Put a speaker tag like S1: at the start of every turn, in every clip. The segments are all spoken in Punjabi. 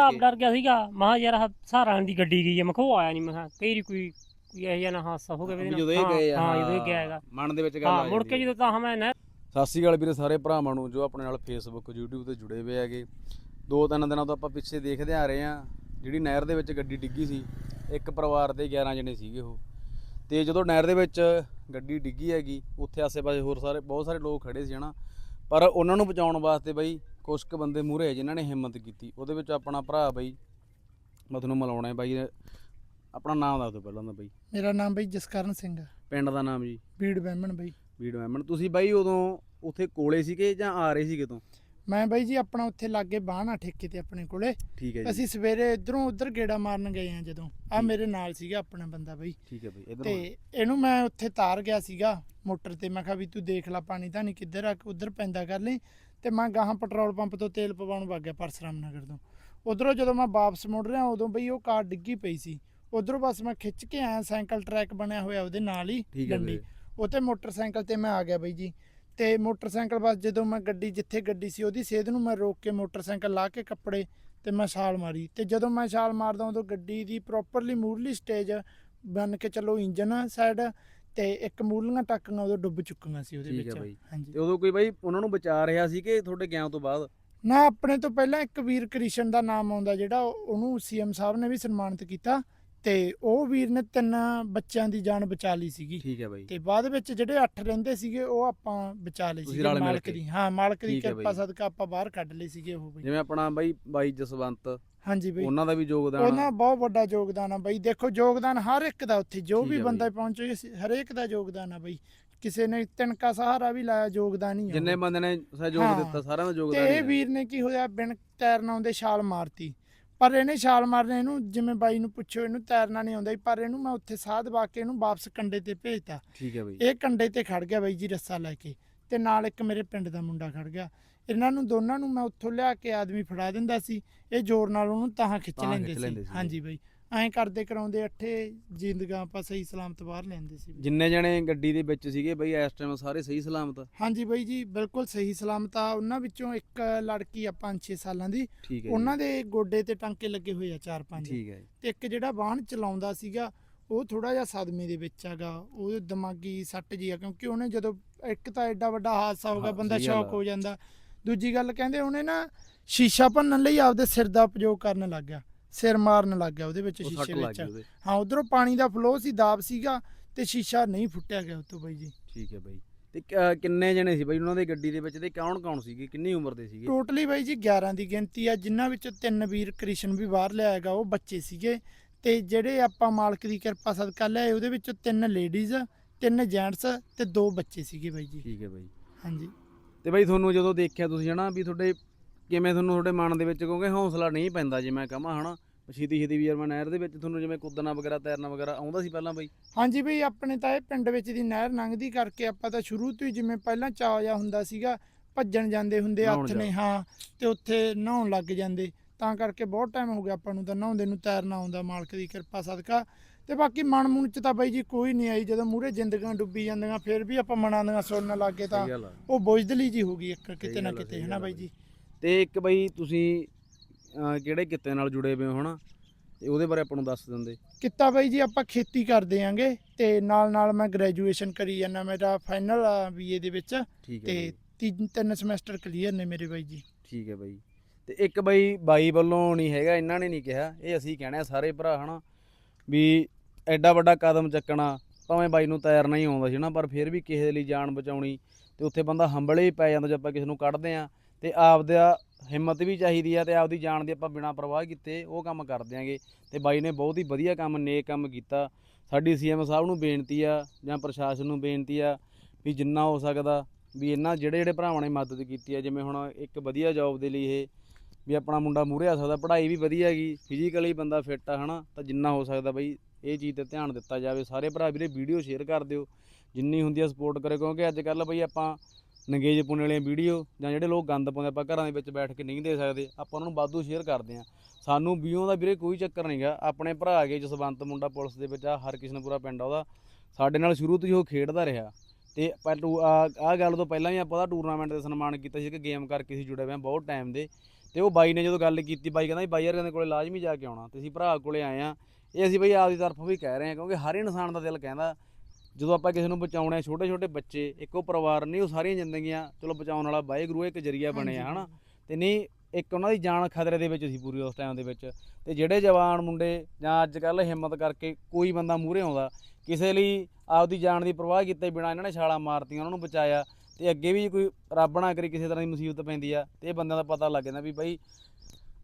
S1: ਆਪ ਡਰ ਗਿਆ ਸੀਗਾ। ਮਹਾ ਯਾਰ ਆਹ ਸਹਾਰਾਂ ਦੀ ਗੱਡੀ ਗਈ ਹੈ ਮੈਂ ਕਿਹਾ ਉਹ ਆਇਆ ਨਹੀਂ ਮੈਂ ਕਿਹਾ ਕਈ ਵਾਰੀ ਕੋਈ ਕੋਈ ਇਹੋ ਜਿਹਾ ਨਾ ਹਾਦਸਾ ਹੋ ਗਿਆ
S2: ਵੀ ਜਦੋਂ ਇਹ। ਗਏ
S1: ਹਾਂ ਜਦੋਂ ਇਹ ਗਿਆ ਹੈਗਾ।
S2: ਮਨ ਦੇ ਵਿੱਚ ਗੱਲ
S1: ਹਾਂ
S2: ਆ
S1: ਮੁੜ ਕੇ। ਜਦੋਂ ਤਾਂ ਮੈਂ ਨਾ
S2: ਸਤਿ ਸ਼੍ਰੀ ਅਕਾਲ ਵੀਰੇ ਸਾਰੇ ਭਰਾਵਾਂ ਨੂੰ ਜੋ ਆਪਣੇ ਨਾਲ ਫੇਸਬੁੱਕ YouTube ਤੇ ਜੁੜੇ ਹੋਏ ਹੈਗੇ। ਦੋ ਤਿੰਨ ਦਿਨਾਂ ਤੋਂ ਆਪਾਂ ਪਿੱਛੇ ਦੇਖਦੇ ਆ ਰਹੇ ਆ। ਜਿਹੜੀ ਨਹਿਰ ਦੇ ਵਿੱਚ ਗੱਡੀ ਡਿੱਗੀ ਸੀ ਇੱਕ ਪਰਿਵਾਰ ਦੇ 11 ਜਣੇ ਸੀਗੇ ਉਹ। ਤੇ ਜਦੋਂ ਨਹਿਰ ਦੇ ਵਿੱਚ ਗੱਡੀ ਡਿੱਗੀ ਹੈਗੀ ਉੱਥੇ ਆਸੇ-ਪਾਸੇ ਹੋਰ ਸਾਰੇ ਬਹੁਤ ਸਾਰੇ ਲੋਕ ਖੜੇ ਸੀ ਹਨਾ। ਪਰ ਉਹਨਾਂ ਨੂੰ ਬਚਾਉਣ ਵਾਸਤੇ ਬਈ ਕੁਝ ਕੁ ਬੰਦੇ ਮੂਹਰੇ ਜਿਨ੍ਹਾਂ ਨੇ ਹਿੰਮਤ ਕੀਤੀ। ਉਹਦੇ ਵਿੱਚ ਆਪਣਾ ਭਰਾ ਬਈ ਮੈਂ ਤੁਹਾਨੂੰ ਮਿਲਾਉਣਾ ਹੈ ਬਾਈ ਆਪਣਾ ਨਾਮ ਦੱਸ ਦਿਓ ਪਹਿਲਾਂ ਤਾਂ ਬਈ।
S3: ਮੇਰਾ ਨਾਮ ਬਈ ਜਸਕਰਨ ਸਿੰਘ ਆ।
S2: ਪਿੰਡ ਦਾ ਨਾਮ ਜੀ?
S3: ਬੀੜ ਬਹਿਮਣ ਬਈ।
S2: ਵੀਡੀਓ ਐਮਨ ਤੁਸੀਂ ਬਾਈ ਉਦੋਂ ਉੱਥੇ ਕੋਲੇ ਸੀਗੇ ਜਾਂ ਆ ਰਹੇ ਸੀਗੇ ਤੋਂ?
S3: ਮੈਂ ਬਈ ਜੀ ਆਪਣਾ ਉੱਥੇ ਲਾਗੇ ਬਾਹਣਾ ਠੇਕੇ ਤੇ ਆਪਣੇ ਕੋਲੇ।
S2: ਠੀਕ ਹੈ ਜੀ।
S3: ਅਸੀਂ ਸਵੇਰੇ ਇਧਰੋਂ ਉਧਰ ਗੇੜਾ ਮਾਰਨ ਗਏ ਆ ਜਦੋਂ। ਆ। ਮੇਰੇ ਨਾਲ ਸੀਗਾ ਆਪਣਾ ਬੰਦਾ ਬਈ।
S2: ਠੀਕ ਹੈ ਬਈ ਇਧਰ
S3: ਤੇ ਇਹਨੂੰ ਮੈਂ ਉੱਥੇ ਤਾਰ ਗਿਆ ਸੀਗਾ ਮੋਟਰ ਤੇ। ਮੈਂ ਕਿਹਾ ਵੀ ਤੂੰ ਦੇਖ ਲੈ ਪਾਣੀ ਤਾਂ ਨਹੀਂ ਕਿੱਧਰ ਆ ਉਧਰ ਪੈਂਦਾ ਕਰ ਲਈ ਤੇ ਮੈਂ ਗਾਹਾਂ ਪੈਟਰੋਲ ਪੰਪ ਤੋਂ ਤੇਲ ਪਵਾਉਣ ਵਗ ਗਿਆ ਪਰਸਰਾਮ ਨਗਰ ਤੋਂ। ਉਧਰੋਂ ਜਦੋਂ ਮੈਂ ਵਾਪਸ ਮੁੜ ਰਿਹਾ ਉਦੋਂ ਬਈ ਉਹ ਕਾਰ ਡਿੱਗੀ ਪਈ ਸੀ। ਉਧਰੋਂ ਬਸ ਮੈਂ ਖਿੱਚ ਕੇ ਆਇਆ ਸਾਈਕਲ ਟਰੈਕ ਬਣਿਆ ਹੋਇਆ ਉਹਦੇ ਨਾਲ ਹੀ ਡੰਡੀ
S2: ਵੀਰੇ।
S3: ਉਹ ਤੇ ਮੋਟਰਸਾਈਕਲ ਤੇ ਮੈਂ ਆ ਗਿਆ ਬਈ ਜੀ। ਤੇ ਮੋਟਰਸਾਈਕਲ ਬਸ ਜਦੋਂ ਮੈਂ ਗੱਡੀ ਜਿੱਥੇ ਗੱਡੀ ਸੀ ਉਹਦੀ ਸੇਧ ਨੂੰ ਮੈਂ ਰੋਕ ਕੇ ਮੋਟਰਸਾਈਕਲ ਲਾ ਕੇ ਕੱਪੜੇ ਤੇ ਮੈਂ ਛਾਲ ਮਾਰੀ। ਤੇ ਜਦੋਂ ਮੈਂ ਛਾਲ ਮਾਰਦਾ ਉਦੋਂ ਗੱਡੀ ਦੀ ਪ੍ਰੋਪਰਲੀ ਮੂਰਲੀ ਸਟੇਜ ਬਣ ਕੇ ਚੱਲੋ ਇੰਜਨ ਸਾਈਡ ਤੇ ਇੱਕ ਮੂਰਲੀਆਂ ਟੱਕੀਆਂ ਉਦੋਂ ਡੁੱਬ ਚੁੱਕੀਆਂ ਸੀ ਉਹਦੇ
S2: ਠੀਕ ਹੈ
S3: ਵਿੱਚ। ਹਾਂਜੀ।
S2: ਤੇ ਉਦੋਂ ਕੋਈ ਬਾਈ ਉਹਨਾਂ ਨੂੰ ਬਚਾ ਰਿਹਾ ਸੀ ਕਿ ਤੁਹਾਡੇ ਗਿਆਨ ਤੋਂ ਬਾਅਦ?
S3: ਨਾ ਆਪਣੇ ਤੋਂ ਪਹਿਲਾਂ ਇੱਕ ਵੀਰ ਕ੍ਰਿਸ਼ਨ ਦਾ ਨਾਮ ਆਉਂਦਾ ਜਿਹੜਾ ਉਹ- ਉਹਨੂੰ ਸੀਐਮ ਸਾਹਿਬ ਨੇ ਵੀ ਸਨਮਾਨਿਤ ਕੀਤਾ ਤੇ ਉਹ ਵੀਰ ਨੇ ਤਿੰਨ ਬੱਚਿਆਂ ਦੀ ਜਾਨ ਬਚਾ ਲਈ ਸੀਗੀ।
S2: ਠੀਕ ਹੈ ਬਾਈ।
S3: ਤੇ ਬਾਅਦ ਵਿੱਚ ਜਿਹੜੇ 8 ਰਹਿੰਦੇ ਸੀਗੇ ਉਹ ਆਪਾਂ ਬਚਾ ਲਏ
S2: ਤੁਸੀਂ
S3: ਸੀਗੇ
S2: ਰਲ ਮਿਲ
S3: ਮਾਲਕ
S2: ਕੇ।
S3: ਦੀ। ਹਾਂ ਮਾਲਕ ਦੀ
S2: ਠੀਕ ਹੈ
S3: ਕਿਰਪਾ
S2: ਬਈ।
S3: ਸਦਕਾ ਆਪਾਂ ਬਾਹਰ ਕੱਢ ਲਏ ਸੀਗੇ ਉਹ ਬਈ
S2: ਜਿਵੇਂ ਆਪਣਾ ਬਾਈ ਬਾਈ ਜਸਵੰਤ
S3: ਹਾਂਜੀ ਬਈ।
S2: ਉਹਨਾਂ ਦਾ ਵੀ ਯੋਗਦਾਨ
S3: ਉਹਨਾਂ ਬਹੁਤ ਵੱਡਾ ਯੋਗਦਾਨ ਆ ਬਈ। ਦੇਖੋ ਯੋਗਦਾਨ ਹਰ ਇੱਕ ਦਾ ਉੱਥੇ ਜੋ
S2: ਠੀਕ
S3: ਵੀ ਬੰਦਾ। ਪਹੁੰਚੇ ਹਰੇਕ ਦਾ ਯੋਗਦਾਨ ਆ ਬਈ। ਕਿਸੇ ਨੇ ਤਿਣਕਾ ਸਹਾਰਾ ਵੀ ਲਾਇਆ ਯੋਗਦਾਨ ਹੀ ਆ।
S2: ਜਿੰਨੇ। ਬੰਦੇ ਨੇ ਸਹਿਯੋਗ
S3: ਹਾਂ।
S2: ਦਿੱਤਾ ਸਾਰਿਆਂ ਦਾ
S3: ਤੇ
S2: ਯੋਗਦਾਨ
S3: ਇਹ
S2: ਹੀ ਹੈ।
S3: ਵੀਰ ਨੇ ਕੀ ਹੋਇਆ ਬਿਨ ਤੈਰਨਾ ਆਉਂਦੇ ਛਾਲ ਮਾਰਤੀ। ਪਰ ਇਹਨੇ ਛਾਲ ਮਾਰਨੇ ਇਹਨੂੰ ਜਿਵੇਂ ਬਾਈ ਨੂੰ ਪੁੱਛੋ ਇਹਨੂੰ ਤੈਰਨਾ ਨਹੀਂ ਆਉਂਦਾ ਸੀ, ਪਰ ਇਹਨੂੰ ਮੈਂ ਉੱਥੇ ਸਾਧ ਵਾ ਕੇ ਇਹਨੂੰ ਵਾਪਸ ਕੰਡੇ ਤੇ ਭੇਜਤਾ।
S2: ਠੀਕ ਹੈ ਬਾਈ।
S3: ਇਹ ਕੰਡੇ ਤੇ ਖੜ ਗਿਆ ਬਾਈ ਜੀ ਰੱਸਾ ਲੈ ਕੇ। ਤੇ ਨਾਲ ਇੱਕ ਮੇਰੇ ਪਿੰਡ ਦਾ ਮੁੰਡਾ ਖੜ ਗਿਆ। ਇਹਨਾਂ ਨੂੰ ਦੋਨਾਂ ਨੂੰ ਮੈਂ ਉੱਥੋਂ ਲਿਆ ਕੇ ਆਦਮੀ ਫੜਾ ਦਿੰਦਾ ਸੀ। ਇਹ ਜ਼ੋਰ ਨਾਲ ਉਹਨੂੰ ਤਾਹਾਂ ਖਿੱਚ
S2: ਤਾਹਾਂ
S3: ਲੈਂਦੇ
S2: ਖਿੱਚ ਲੈਂਦੇ
S3: ਸੀ।
S2: ਸੀ।
S3: ਹਾਂਜੀ ਬਾਈ। ਐਂ ਕਰਦੇ ਕਰਾਉਂਦੇ ਅੱਠੇ ਜ਼ਿੰਦਗਾਂ ਆਪਾਂ ਸਹੀ ਸਲਾਮਤ ਬਾਹਰ ਲੈਂਦੇ ਸੀ। ਬਾਈ।
S2: ਜਿੰਨੇ ਜਣੇ ਗੱਡੀ ਦੇ ਵਿੱਚ ਸੀਗੇ ਬਾਈ ਇਸ ਟਾਈਮ ਸਾਰੇ ਸਹੀ ਸਲਾਮਤ
S3: ਹਾਂਜੀ ਬਾਈ ਜੀ ਬਿਲਕੁਲ ਸਹੀ ਸਲਾਮਤ ਆ। ਉਹਨਾਂ ਵਿੱਚੋਂ ਇੱਕ ਲੜਕੀ ਆ 5-6 ਸਾਲਾਂ ਦੀ।
S2: ਠੀਕ ਹੈ
S3: ਉਹਨਾਂ ਦੇ ਗੋਡੇ ਤੇ ਟਾਂਕੇ ਲੱਗੇ ਹੋਏ ਆ 4-5
S2: ਠੀਕ ਹੈ
S3: ਤੇ ਇੱਕ ਜਿਹੜਾ ਵਾਹਨ ਚਲਾਉਂਦਾ ਸੀਗਾ ਉਹ ਥੋੜਾ ਜਿਹਾ ਸਦਮੇ ਦੇ ਵਿੱਚ ਹੈਗਾ। ਉਹ ਦਿਮਾਗੀ ਸੱਟ ਜੀ ਆ ਕਿਉਂਕਿ ਉਹਨੇ ਜਦੋਂ ਇੱਕ ਤਾਂ ਐਡਾ ਵੱਡਾ ਹਾਦਸਾ ਹੋ ਗਿਆ
S2: ਹਾਂ,
S3: ਬੰਦਾ
S2: ਸਹੀ ਗੱਲ
S3: ਸ਼ੌਕ
S2: ਆ।
S3: ਹੋ ਜਾਂਦਾ। ਦੂਜੀ ਗੱਲ ਕਹਿੰਦੇ ਉਹਨੇ ਨਾ ਸ਼ੀਸ਼ਾ ਭੰਨਣ ਲਈ ਆਪਦੇ ਸਿਰ ਦਾ ਉਪਯੋਗ ਕਰਨ ਲੱਗ ਗਿਆ ਸਿਰ ਮਾਰਨ ਲੱਗ ਗਿਆ ਉਹਦੇ ਵਿੱਚ ਸ਼ੀਸ਼ੇ ਵਿੱਚ। ਹਾਂ ਉਧਰੋਂ ਪਾਣੀ ਦਾ ਫਲੋ ਸੀ ਦਾਬ ਸੀਗਾ ਤੇ ਸ਼ੀਸ਼ਾ ਨਹੀਂ ਫੁੱਟਿਆ ਗਿਆ ਉਤੋਂ ਬਾਈ ਜੀ।
S2: ਠੀਕ ਹੈ ਬਾਈ। ਤੇ ਕਿੰਨੇ ਜਣੇ ਸੀ ਬਾਈ ਉਹਨਾਂ ਦੇ ਗੱਡੀ ਦੇ ਵਿੱਚ ਤੇ ਕੌਣ ਕੌਣ ਸੀਗੇ? ਕਿੰਨੀ ਉਮਰ ਦੇ ਸੀਗੇ?
S3: ਟੋਟਲੀ ਬਾਈ ਜੀ 11 ਦੀ ਗਿਣਤੀ ਆ ਜਿਨ੍ਹਾਂ ਵਿੱਚੋਂ ਤਿੰਨ ਵੀਰ ਕ੍ਰਿਸ਼ਨ ਵੀ ਬਾਹਰ ਲਿਆਏਗਾ ਉਹ ਬੱਚੇ ਸੀਗੇ। ਤੇ ਜਿਹੜੇ ਆਪਾਂ ਮਾਲਕ ਦੀ ਕਿਰਪਾ ਸਦਕਾ ਲਿਆਏ ਉਹਦੇ ਵਿੱਚੋਂ ਤਿੰਨ ਲੇਡੀਜ਼ ਤਿੰਨ ਜੈਂਟਸ ਤੇ ਦੋ ਬੱਚੇ ਸੀਗੇ ਬਾਈ ਜੀ।
S2: ਠੀਕ ਹੈ ਬਾਈ।
S3: ਹਾਂਜੀ।
S2: ਤੇ ਬਾਈ ਤੁਹਾਨੂੰ ਜਦੋਂ ਦੇਖਿਆ ਤੁਸੀਂ ਹਨਾ ਵੀ ਤੁਹਾਡੇ ਕਿਵੇਂ ਤੁਹਾਨੂੰ ਤੁਹਾਡੇ ਮਨ ਦੇ ਵਿੱਚ ਕਿਉਂਕਿ ਹੌਸਲਾ ਨਹੀਂ ਪੈਂਦਾ ਜੇ ਮੈਂ ਕਹਾਂ ਹਨਾ ਛੇਤੀ ਛੇਤੀ ਵੀ ਯਾਰ ਮੈਂ ਨਹਿਰ ਦੇ ਵਿੱਚ ਤੁਹਾਨੂੰ ਜਿਵੇਂ ਕੁੱਦਣਾ ਵਗੈਰਾ ਤੈਰਨਾ ਵਗੈਰਾ ਆਉਂਦਾ ਸੀ ਪਹਿਲਾਂ ਬਾਈ?
S3: ਹਾਂਜੀ ਬਈ ਆਪਣੇ ਤਾਂ ਇਹ ਪਿੰਡ ਵਿੱਚ ਦੀ ਨਹਿਰ ਲੰਘਦੀ ਕਰਕੇ ਆਪਾਂ ਤਾਂ ਸ਼ੁਰੂ ਤੋਂ ਹੀ ਜਿਵੇਂ ਪਹਿਲਾਂ ਚਾਅ ਜਿਹਾ ਹੁੰਦਾ ਸੀਗਾ ਭੱਜਣ ਜਾਂਦੇ ਹੁੰਦੇ ਹੱਥ ਨੇ ਹਾਂ ਤੇ ਉੱਥੇ ਨਹਾਉਣ ਲੱਗ ਜਾਂਦੇ। ਤਾਂ ਕਰਕੇ ਬਹੁਤ ਟਾਈਮ ਹੋ ਗਿਆ ਆਪਾਂ ਨੂੰ ਤਾਂ ਨਹਾਉਂਦੇ ਨੂੰ ਤੈਰਨਾ ਆਉਂਦਾ ਮਾਲਕ ਦੀ ਕਿਰਪਾ ਸਦਕਾ। ਤੇ ਬਾਕੀ ਮਨ ਮੁਨ ਚ ਤਾਂ ਬਾਈ ਜੀ ਕੋਈ ਨਹੀਂ ਆਈ ਜਦੋਂ ਮੂਹਰੇ ਜ਼ਿੰਦਗੀਆਂ ਡੁੱਬੀ ਜਾਂਦੀਆਂ ਫਿਰ ਵੀ ਆਪਾਂ ਮਨਾਂ ਦੀਆਂ ਸੁਣਨ ਲੱਗੇ ਤਾਂ
S2: ਸਹੀ ਗੱਲ ਆ।
S3: ਉਹ ਬੁਝਦਲੀ ਜੀ ਹੋ ਗਈ ਇੱਕ ਕਿਤੇ ਨਾ
S2: ਗੱਲ ਆ,
S3: ਕਿਤੇ
S2: ਸਹੀ
S3: ਹੈ ਨਾ
S2: ਗੱਲ ਆ
S3: ਬਾਈ। ਜੀ?
S2: ਤੇ ਇੱਕ ਬਾਈ ਤੁਸੀਂ ਅਹ, ਕਿਹੜੇ ਕਿੱਤੇ ਨਾਲ ਜੁੜੇ ਹੋਏ ਹੋ ਹਨਾ? ਤੇ ਉਹਦੇ ਬਾਰੇ ਆਪਾਂ ਨੂੰ ਦੱਸ ਦਿੰਦੇ।
S3: ਕਿੱਤਾ ਬਾਈ ਜੀ ਆਪਾਂ ਖੇਤੀ ਕਰਦੇ ਆਂਗੇ ਤੇ ਨਾਲ ਨਾਲ ਮੈਂ ਗ੍ਰੈਜੂਏਸ਼ਨ ਕਰੀ ਜਾਂਦਾ ਮੇਰਾ ਫਾਈਨਲ ਆ ਬੀਏ ਦੇ ਵਿੱਚ
S2: ਠੀਕ ਹੈ
S3: ਤੇ
S2: ਬਾਈ,
S3: ਤਿੰਨ ਤਿੰਨ ਸਮੈਸਟਰ ਕਲੀਅਰ ਨੇ ਮੇਰੇ ਬਾਈ ਜੀ।
S2: ਠੀਕ ਹੈ ਬਾਈ। ਤੇ ਇੱਕ ਬਾਈ ਬਾਈ ਵੱਲੋਂ ਨਹੀਂ ਹੈਗਾ ਇਹਨਾਂ ਨੇ ਨਹੀਂ ਕਿਹਾ ਇਹ ਅਸੀਂ ਕਹਿਣਾ ਸਾਰੇ ਭਰਾ ਹਨਾ? ਵੀ ਐਡਾ ਵੱਡਾ ਕਦਮ ਚੱਕਣਾ ਭਾਵੇਂ ਬਾਈ ਨੂੰ ਤੈਰਨਾ ਹੀ ਆਉਂਦਾ ਸੀ ਨਾ, ਪਰ ਫਿਰ ਵੀ ਕਿਸੇ ਦੇ ਲਈ ਜਾਨ ਬਚਾਉਣੀ ਤੇ ਉੱਥੇ ਬੰਦਾ ਹੰਬਲੇ ਹੀ ਪੈ ਜਾਂਦਾ ਜੇ ਆਪਾਂ ਕਿਸੇ ਨੂੰ ਕੱਢਦੇ ਆ ਤੇ ਆਪਦਾ ਹਿੰਮਤ ਵੀ ਚਾਹੀਦੀ ਆ ਤੇ ਆਪਦੀ ਜਾਨ ਦੀ ਆਪਾਂ ਬਿਨਾਂ ਪਰਵਾਹ ਕੀਤੇ ਉਹ ਕੰਮ ਕਰ ਦਿਆਂਗੇ। ਤੇ ਬਾਈ ਨੇ ਬਹੁਤ ਹੀ ਵਧੀਆ ਕੰਮ, ਨੇਕ ਕੰਮ ਕੀਤਾ। ਸਾਡੀ ਸੀਐਮ ਸਾਹਿਬ ਨੂੰ ਬੇਨਤੀ ਆ ਜਾਂ ਪ੍ਰਸ਼ਾਸਨ ਨੂੰ ਬੇਨਤੀ ਆ ਵੀ ਜਿੰਨਾ ਹੋ ਸਕਦਾ ਵੀ ਇਹਨਾਂ ਜਿਹੜੇ ਜਿਹੜੇ ਭਰਾਵਾਂ ਨੇ ਮਦਦ ਕੀਤੀ ਆ, ਜਿਵੇਂ ਹੁਣ ਇੱਕ ਵਧੀਆ ਜੌਬ ਦੇ ਲਈ ਇਹ ਵੀ ਆਪਣਾ ਮੁੰਡਾ ਮੂਹਰੇ ਆ ਸਕਦਾ, ਪੜ੍ਹਾਈ ਵੀ ਵਧੀਆ ਹੈਗੀ ਫਿਜ਼ੀਕਲੀ ਬੰਦਾ ਫਿੱਟ ਆ, ਹਨਾ? ਤਾਂ ਜਿੰਨਾ ਹੋ ਸਕਦਾ ਬਈ ਇਹ ਚੀਜ਼ ਤੇ ਧਿਆਨ ਦਿੱਤਾ ਜਾਵੇ। ਸਾਰੇ ਭਰਾ ਵੀਰੇ ਵੀਡੀਓ ਸ਼ੇਅਰ ਕਰ ਦਿਓ, ਜਿੰਨੀ ਹੁੰਦੀ ਆ ਸਪੋਰਟ ਕਰੇ ਕਿਉਂਕਿ ਅੱਜ ਕੱਲ ਬਈ ਆਪਾਂ ਨੰਗੇਜ ਪੁਣੇ ਵਾਲੀਆਂ ਵੀਡੀਓ ਜਾਂ ਜਿਹੜੇ ਲੋਕ ਗੰਦ ਪਾਉਂਦੇ ਆਪਾਂ ਘਰਾਂ ਦੇ ਵਿੱਚ ਬੈਠ ਕੇ ਨਹੀਂ ਦੇ ਸਕਦੇ, ਆਪਾਂ ਉਹਨਾਂ ਨੂੰ ਵਾਧੂ ਸ਼ੇਅਰ ਕਰਦੇ ਆ। ਸਾਨੂੰ ਵੀਓ ਦਾ ਵੀਰੇ ਕੋਈ ਚੱਕਰ ਨਹੀਂਗਾ ਆਪਣੇ ਭਰਾ ਗਏ ਜਸਵੰਤ ਮੁੰਡਾ ਪੁਲਿਸ ਦੇ ਵਿੱਚ, ਆ ਹਰਕਿਸ਼ਨਪੁਰਾ ਪਿੰਡ ਆ ਉਹਦਾ। ਸਾਡੇ ਨਾਲ ਸ਼ੁਰੂ ਤੋਂ ਹੀ ਉਹ ਖੇਡਦਾ ਰਿਹਾ। ਤੇ ਪਹਿਲੂ ਆ ਆ ਗੱਲ ਤੋਂ ਪਹਿਲਾਂ ਹੀ ਆਪਾਂ ਉਹਦਾ ਟੂਰਨਾਮੈਂਟ ਦੇ ਸਨਮਾਨ ਕੀਤਾ ਸੀ ਕਿ ਗੇਮ ਕਰਕੇ ਸੀ ਜੁੜੇ ਹੋਏ ਆ ਬਹੁਤ ਟਾਈਮ ਦੇ। ਤੇ ਉਹ ਬਾਈ ਨੇ ਜਦੋਂ ਗੱਲ ਕੀਤੀ ਬਾਈ ਕਹਿੰਦਾ ਵੀ ਬਾਈ ਯਾਰ ਦੇ ਕੋਲੇ ਲਾਜ਼ਮੀ ਜਾ ਕੇ ਆਉਣਾ ਤੇ ਅਸੀਂ ਭਰਾ ਕੋਲੇ ਆਏ ਆ ਇਹ ਅਸੀਂ ਬਈ ਆਪਦੀ ਤਰਫੋਂ ਵੀ ਕਹਿ ਰਹੇ ਹਾਂ ਕਿਉਂਕਿ ਹਰ ਇਨਸਾਨ ਦਾ ਦਿਲ ਕਹਿੰਦਾ ਜਦੋਂ ਆਪਾਂ ਕਿਸੇ ਨੂੰ ਬਚਾਉਣਾ ਛੋਟੇ ਛੋਟੇ ਬੱਚੇ ਇੱਕੋ ਪਰਿਵਾਰ ਨਹੀਂ ਉਹ ਸਾਰੀਆਂ ਜ਼ਿੰਦਗੀਆਂ ਚਲੋ ਬਚਾਉਣ ਵਾਲਾ ਵਾਹਿਗੁਰੂ ਇੱਕ ਜਰੀਆ ਬਣਿਆ ਹਨਾ? ਤੇ ਨਹੀਂ ਇੱਕ ਉਹਨਾਂ ਦੀ ਜਾਨ ਖਤਰੇ ਦੇ ਵਿੱਚ ਸੀ ਪੂਰੀ ਉਸ ਟਾਈਮ ਦੇ ਵਿੱਚ। ਤੇ ਜਿਹੜੇ ਜਵਾਨ ਮੁੰਡੇ ਜਾਂ ਅੱਜ ਕੱਲ ਹਿੰਮਤ ਕਰਕੇ ਕੋਈ ਬੰਦਾ ਮੂਹਰੇ ਆਉਂਦਾ ਕਿਸੇ ਲਈ ਆਪਦੀ ਜਾਨ ਦੀ ਪਰਵਾਹ ਕੀਤੇ ਬਿਨਾ ਇਹਨਾਂ ਨੇ ਛਾਲਾਂ ਮਾਰਤੀਆਂ ਉਹਨਾਂ ਨੂੰ ਬਚਾਇਆ। ਤੇ ਅੱਗੇ ਵੀ ਕੋਈ ਰੱਬ ਨਾ ਕਰੇ ਕਿਸੇ ਤਰ੍ਹਾਂ ਦੀ ਮੁਸੀਬਤ ਪੈਂਦੀ ਆ ਤੇ ਇਹ ਬੰਦਿਆਂ ਦਾ ਪਤਾ ਲੱਗ ਜਾਂਦਾ ਵੀ ਬਾਈ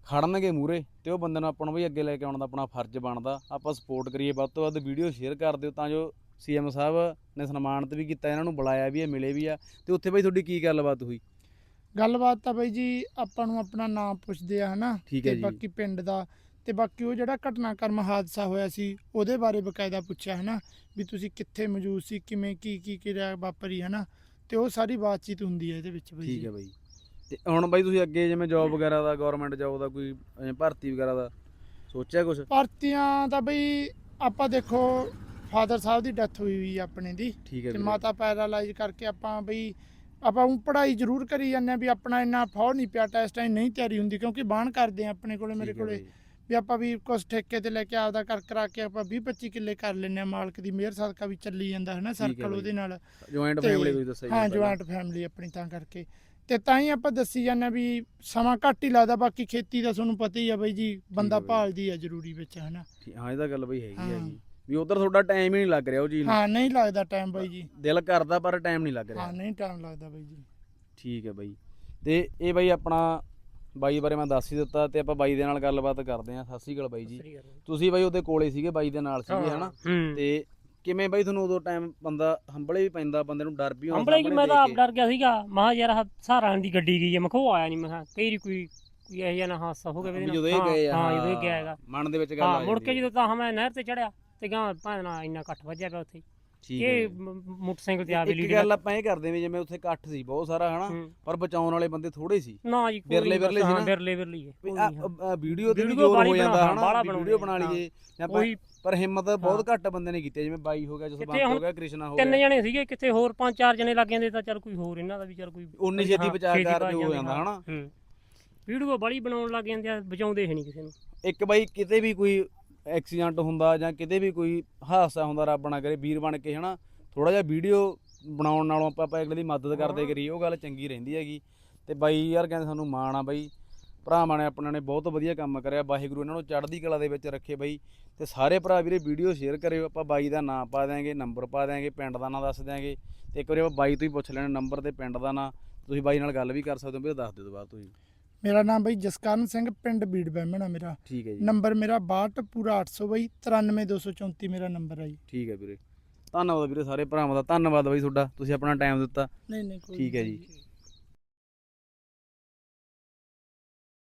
S2: ਖੜਨਗੇ ਮੂਹਰੇ ਤੇ ਉਹ ਬੰਦੇ ਨੂੰ ਆਪਾਂ ਨੂੰ ਵੀ ਅੱਗੇ ਲੈ ਕੇ ਆਉਣ ਦਾ ਆਪਣਾ ਫਰਜ਼ ਬਣਦਾ। ਆਪਾਂ ਸਪੋਰਟ ਕਰੀਏ ਵੱਧ ਤੋਂ ਵੱਧ ਵੀਡੀਓ ਸ਼ੇਅਰ ਕਰ ਦਿਓ ਤਾਂ ਜੋ ਸੀਐਮ ਸਾਹਿਬ ਨੇ ਸਨਮਾਨਿਤ ਵੀ ਕੀਤਾ ਇਹਨਾਂ ਨੂੰ ਬੁਲਾਇਆ ਵੀ ਹੈ ਮਿਲੇ ਵੀ ਆ ਤੇ ਉੱਥੇ ਬਾਈ ਤੁਹਾਡੀ ਕੀ ਗੱਲਬਾਤ ਹੋਈ?
S3: ਗੱਲਬਾਤ ਤਾਂ ਬਾਈ ਜੀ ਆਪਾਂ ਨੂੰ ਆਪਣਾ ਨਾਮ ਪੁੱਛਦੇ ਆ ਹਨਾ? ਤੇ ਬਾਕੀ ਪਿੰਡ ਦਾ ਤੇ ਬਾਕੀ ਉਹ ਜਿਹੜਾ ਘਟਨਾਕ੍ਰਮ ਹਾਦਸਾ ਹੋਇਆ ਸੀ ਉਹਦੇ ਬਾਰੇ ਬਕਾਇਦਾ ਪੁੱਛਿਆ ਹਨਾ? ਵੀ ਤੁਸੀਂ ਕਿੱਥੇ ਮੌਜੂਦ ਸੀ ਕਿਵੇਂ ਕੀ ਕੀ ਕਿਰਿਆ ਵਾਪਰੀ ਹਨਾ? ਤੇ ਉਹ ਸਾਰੀ ਬਾਤਚੀਤ ਹੁੰਦੀ ਹੈ ਇਹਦੇ ਵਿੱਚ ਬਾਈ
S2: ਠੀਕ ਹੈ ਬਾਈ। ਤੇ ਹੁਣ ਬਾਈ ਤੁਸੀਂ ਅੱਗੇ ਜਿਵੇਂ ਜੌਬ ਵਗੈਰਾ ਦਾ ਗਵਰਨਮੈਂਟ ਜੌਬ ਦਾ ਕੋਈ ਭਰਤੀ ਵਗੈਰਾ ਦਾ ਸੋਚਿਆ ਕੁਝ
S3: ਭਰਤੀਆਂ ਤਾਂ ਬਈ ਆਪਾਂ ਦੇਖੋ ਫਾਦਰ ਸਾਹਿਬ ਦੀ ਡੈਥ ਹੋਈ ਹੋਈ ਆ ਆਪਣੇ ਦੀ।
S2: ਠੀਕ ਹੈ
S3: ਤੇ
S2: ਵੀਰੇ
S3: ਮਾਤਾ ਪੈਰਾਲਾਈਜ਼ ਕਰਕੇ ਆਪਾਂ ਬਈ ਆਪਾਂ ਉਹ ਪੜ੍ਹਾਈ ਜ਼ਰੂਰ ਕਰੀ ਜਾਂਦੇ ਆ ਵੀ ਆਪਣਾ ਇੰਨਾ ਫੌਰ ਨਹੀਂ ਪਿਆ ਟੈਸਟ ਨਹੀਂ ਤਿਆਰੀ ਹੁੰਦੀ ਕਿਉਂਕਿ ਬਾਣ ਕਰਦੇ ਆ ਆਪਣੇ ਕੋਲੇ ਮੇਰੇ
S2: ਠੀਕ ਹੈ
S3: ਕੋਲੇ।
S2: ਬਾਈ।
S3: ਵੀ ਆਪਾਂ ਵੀ ਕੁਝ ਠੇਕੇ ਤੇ ਲੈ ਕੇ ਆਪਦਾ ਕਰ ਕਰਾ ਕੇ ਆਪਾਂ 20 25 ਕਿੱਲੇ ਕਰ ਲੈਨੇ ਆ ਮਾਲਕ ਦੀ ਮਿਹਰ ਸਦਕਾ ਵੀ ਚੱਲੀ ਜਾਂਦਾ ਹੈ ਨਾ ਸਰਕਲ। ਉਹਦੇ ਨਾਲ।
S2: ਜੁਆਇੰਟ ਫੈਮਿਲੀ ਤੁਸੀਂ ਦੱਸਿਆ ਜੀ
S3: ਹਾਂ। ਜੁਆਇੰਟ ਫੈਮਿਲੀ ਆਪਣੀ ਤਾਂ ਕਰਕੇ। ਤੇ ਤਾਂ ਹੀ ਆਪਾਂ ਦੱਸੀ ਜਾਂਦੇ ਆ ਵੀ ਸਮਾਂ ਘੱਟ ਹੀ ਲੱਗਦਾ ਬਾਕੀ ਖੇਤੀ ਦਾ ਤੁਹਾਨੂੰ ਪਤਾ ਹੀ ਆ ਬਈ ਜੀ ਬੰਦਾ। ਭਾਲਦੀ ਆ ਜ਼ਰੂਰੀ ਵਿੱਚ ਹਨਾ।
S2: ਹਾਂ ਇਹ ਤਾਂ ਗੱਲ ਬਈ ਹੈਗੀ
S3: ਹਾਂ।
S2: ਹੈਗੀ। ਵੀ ਉਧਰ ਤੁਹਾਡਾ ਟਾਈਮ ਹੀ ਨਹੀਂ ਲੱਗ ਰਿਹਾ ਉਹ ਨੂੰ।
S3: ਹਾਂ ਨਹੀਂ ਲੱਗਦਾ ਟਾਈਮ ਬਾਈ ਜੀ।
S2: ਦਿਲ ਕਰਦਾ ਪਰ ਟਾਈਮ ਨਹੀਂ ਲੱਗ ਰਿਹਾ।
S3: ਹਾਂ ਨਹੀਂ ਟਾਈਮ ਲੱਗਦਾ ਬਾਈ ਜੀ।
S2: ਠੀਕ ਹੈ ਬਾਈ। ਤੇ ਇਹ ਬਾਈ ਆਪਣਾ ਬਾਈ ਬਾਰੇ ਮੈਂ ਦੱਸ ਹੀ ਦਿੱਤਾ ਤੇ ਆਪਾਂ ਬਾਈ ਦੇ ਨਾਲ ਗੱਲਬਾਤ ਕਰਦੇ ਹਾਂ। ਸਤਿ ਸ਼੍ਰੀ ਅਕਾਲ ਬਾਈ ਜੀ। ਤੁਸੀਂ ਬਾਈ ਉਹਦੇ ਕੋਲੇ ਸੀਗੇ ਬਾਈ ਦੇ ਨਾਲ ਸੀਗੇ ਹਨਾ? ਤੇ ਕਿਵੇਂ ਬਾਈ ਤੁਹਾਨੂੰ ਉਦੋਂ ਟਾਈਮ ਬੰਦਾ ਹੰਬਲੇ ਵੀ ਪੈਂਦਾ ਬੰਦੇ ਨੂੰ ਡਰ ਵੀ ਹੁੰਦਾ
S1: ਹੰਬਲੇ ਕੀ ਮੈਂ ਤਾਂ ਆਪ। ਡਰ ਗਿਆ ਸੀਗਾ। ਮਹਾ ਯਾਰ ਆਹ ਸਹਾਰਨ ਦੀ ਗੱਡੀ ਗਈ ਹੈ ਮੈਂ ਆਇਆ ਨਹੀਂ ਮੈਂ ਕਈ ਕੋਈ ਕੋਈ ਇਹੋ ਜਿਹਾ ਨਾ ਹਾਦਸਾ ਹੋ ਗਿਆ
S2: ਵੀ। ਜਦੋਂ ਇਹ ਗਏ ਆ
S1: ਹਾਂ ਜਦੋਂ ਇਹ ਗਿਆ ਹੈਗਾ।
S2: ਮਨ ਦੇ ਵਿੱਚ ਗੱਲ ਆ
S1: ਮੁੜ ਕੇ। ਜਦੋਂ ਤਾਂ ਮੈਂ ਨਹਿਰ ਤੇ ਚੜਿਆ ਤੇ ਗਾਂ ਭਾਣਾ ਇੰਨਾ ਇਕੱਠ ਵੱਜਿਆ ਪਿਆ ਉੱਥੇ।
S2: ਠੀਕ ਹੈ
S1: ਇਹ ਮ- ਮੋਟਰਸਾਈਕਲ ਤੇ ਆ ਵੀ
S2: ਇੱਕ
S1: ਲੀਡ
S2: ਗੱਲ ਆਪਾਂ ਇਹ ਕਰਦੇ ਵੀ ਜਿਵੇਂ ਉੱਥੇ ਇਕੱਠ ਸੀ ਬਹੁਤ ਸਾਰਾ ਹਨਾ
S1: ਹੂੰ।
S2: ਪਰ ਬਚਾਉਣ ਵਾਲੇ ਬੰਦੇ ਥੋੜੇ ਸੀ
S1: ਨਾ ਜੀ ਕੋਈ
S2: ਬਿਰਲੇ-
S1: ਨਹੀਂ
S2: ਬਿਰਲੇ ਸੀ
S1: ਹਾਂ,
S2: ਨਾ?
S1: ਬਿਰਲੇ ਬਿਰਲੇ ਹੀ ਹੈ, ਕੋਈ ਨਹੀਂ, ਹਾਂ।
S2: ਵੀਡੀਓ ਤੇ ਵੀ
S1: ਵੀਡੀਓ
S2: ਜ਼ੋਰ
S1: ਬਾਹਲੀ
S2: ਹੋ ਜਾਂਦਾ ਹਨਾ
S1: ਬਾਹਲਾ
S2: ਵੀਡੀਓ ਬਣਾ
S1: ਹਾਂ।
S2: ਲਈਏ ਜਾਂ ਆਪਾਂ-
S1: ਉਹੀ
S2: ਪਰ ਹਿੰਮਤ ਬਹੁਤ
S1: ਹਾਂ।
S2: ਘੱਟ ਬੰਦੇ ਨੇ ਕੀਤੀ ਜਿਵੇਂ ਬਾਈ ਹੋ ਗਿਆ ਜਸਵੰਤ ਹੋ
S1: ਹੁਣ
S2: ਗਿਆ ਕ੍ਰਿਸ਼ਨਾ ਹੋ
S1: ਤਿੰਨ
S2: ਗਿਆ
S1: ਜਣੇ ਸੀਗੇ ਕਿੱਥੇ ਹੋਰ ਪੰਜ ਚਾਰ ਜਣੇ ਲੱਗ ਜਾਂਦੇ ਤਾਂ ਚੱਲ ਕੋਈ ਹੋਰ ਇਹਨਾਂ ਦਾ ਵੀ ਚੱਲ ਕੋਈ
S2: ਉਨੀ ਛੇਤੀ
S1: ਹਾਂ,
S2: ਬਚਾ
S1: ਛੇਤੀ
S2: ਕਰ ਜੋ ਹੋ
S1: ਜਾਂਦੇ,
S2: ਜਾਂਦਾ
S1: ਹਾਂ।
S2: ਹਨਾ
S1: ਹੂੰ ਵੀਡੀਓ ਬੜੀ ਬਣਾਉਣ ਲੱਗ ਜਾਂਦੇ ਆ ਬਚਾਉਂਦੇ ਹੈ ਨਹੀਂ ਕਿਸੇ ਨੂੰ
S2: ਇੱਕ ਬਾਈ ਕਿਤੇ ਵੀ ਕੋਈ ਐਕਸੀਡੈਂਟ ਹੁੰਦਾ ਜਾਂ ਕਿਤੇ ਵੀ ਕੋਈ ਹਾਦਸਾ ਹੁੰਦਾ ਰੱਬ ਨਾ ਕਰੇ ਵੀਰ ਬਣ ਕੇ ਹਨਾ ਥੋੜਾ ਜਿਹਾ ਵੀਡੀਓ ਬਣਾਉਣ ਨਾਲੋਂ ਆਪਾਂ ਆਪਾਂ ਅਗਲੇ ਦੀ ਮਦਦ ਕਰਦੇ। ਕਰੀਏ ਉਹ ਗੱਲ ਚੰਗੀ ਰਹਿੰਦੀ ਹੈਗੀ। ਤੇ ਬਾਈ ਯਾਰ ਕਹਿੰਦੇ ਸਾਨੂੰ ਮਾਣ ਆ ਬਾਈ। ਭਰਾਵਾਂ ਨੇ ਆਪਣਾ ਨੇ ਬਹੁਤ ਵਧੀਆ ਕੰਮ ਕਰਿਆ ਵਾਹਿਗੁਰੂ ਇਹਨਾਂ ਨੂੰ ਚੜ੍ਹਦੀ ਕਲਾ ਦੇ ਵਿੱਚ ਰੱਖੇ ਬਾਈ। ਤੇ ਸਾਰੇ ਭਰਾ ਵੀਰੇ ਵੀਡੀਓ ਸ਼ੇਅਰ ਕਰਿਓ ਆਪਾਂ ਬਾਈ ਦਾ ਨਾਮ ਪਾ ਦਿਆਂਗੇ ਨੰਬਰ ਪਾ ਦਿਆਂਗੇ ਪਿੰਡ ਦਾ ਨਾਮ ਦੱਸ ਦਿਆਂਗੇ। ਤੇ ਇੱਕ ਵਾਰੀ ਆਪਾਂ ਬਾਈ ਤੋਂ ਹੀ ਪੁੱਛ ਲੈਣਾ ਨੰਬਰ ਤੇ ਪਿੰਡ ਦਾ ਨਾਂ। ਤੁਸੀਂ ਬਾਈ ਨਾਲ ਗੱਲ ਵੀ ਕਰ ਸਕਦੇ ਹੋ ਵੀਰੇ ਦੱਸ ਦਿਓ ਦੁਬਾਰਾ ਤੁਸੀਂ।
S3: ਮੇਰਾ ਨਾਮ ਬਈ ਜਸਕਰਨ ਸਿੰਘ ਪਿੰਡ ਬੀੜ ਬਹਿਮਣਾ ਮੇਰਾ।
S2: ਠੀਕ ਹੈ ਜੀ।
S3: ਨੰਬਰ ਮੇਰਾ 62 ਪੂਰਾ 800 ਬਈ 93234 ਮੇਰਾ ਨੰਬਰ ਹੈ ਜੀ।
S2: ਠੀਕ ਹੈ ਵੀਰੇ। ਧੰਨਵਾਦ ਵੀਰੇ ਸਾਰੇ ਭਰਾਵਾਂ ਦਾ ਧੰਨਵਾਦ ਬਾਈ ਤੁਹਾਡਾ ਤੁਸੀਂ ਆਪਣਾ ਟਾਈਮ ਦਿੱਤਾ।
S3: ਨਹੀਂ ਨਹੀਂ ਕੋਈ
S2: ਠੀਕ ਹੈ ਜੀ।